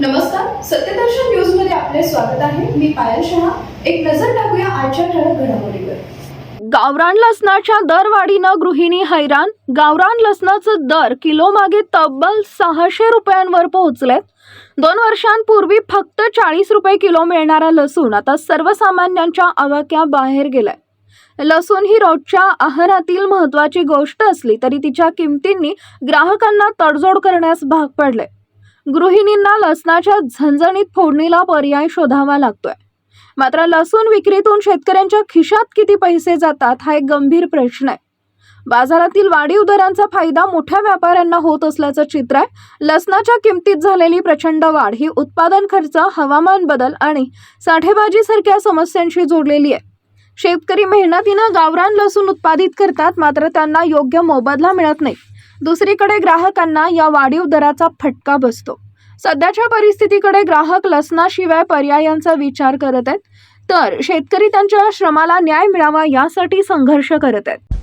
नमस्कार सत्यदर्शन न्यूजमध्ये आपले स्वागत आहे. मी पायल शहा. एक नजर टाकूया आजच्या ठळक घडामोडीवर. गावरान लसणाच्या दरवाढीनं गृहिणी हैराण. गावरान लसणाचं दर किलो मागे तब्बल सहाशे रुपयांवर पोहोचलेत दोन वर्षांपूर्वी फक्त चाळीस रुपये किलो मिळणारा लसूण आता सर्वसामान्यांच्या आवाक्या बाहेर गेलाय. लसूण ही रोजच्या आहारातील महत्वाची गोष्ट असली तरी तिच्या किमतींनी ग्राहकांना तडजोड करण्यास भाग पडले गृहिणींना लसणाच्या झणझणीत फोडणीला पर्याय शोधावा लागतोय. मात्र लसूण विक्रीतून शेतकऱ्यांच्या खिशात किती पैसे जातात हा एक गंभीर प्रश्न आहे. बाजारातील वाढीव दरांचा फायदा मोठ्या व्यापाऱ्यांना होत असल्याचं चित्र आहे. लसणाच्या किमतीत झालेली प्रचंड वाढ ही उत्पादन खर्च हवामान बदल आणि साठेबाजीसारख्या समस्यांशी जोडलेली आहे. शेतकरी मेहनतीनं गावरान लसूण उत्पादित करतात मात्र त्यांना योग्य मोबदला मिळत नाही. दुसरीकडे ग्राहकांना या वाढीव दराचा फटका बसतो. सध्याच्या परिस्थितीकडे ग्राहक लसणाशिवाय पर्यायांचा विचार करत आहेत. तर शेतकरी त्यांच्या श्रमाला न्याय मिळावा यासाठी संघर्ष करत आहेत.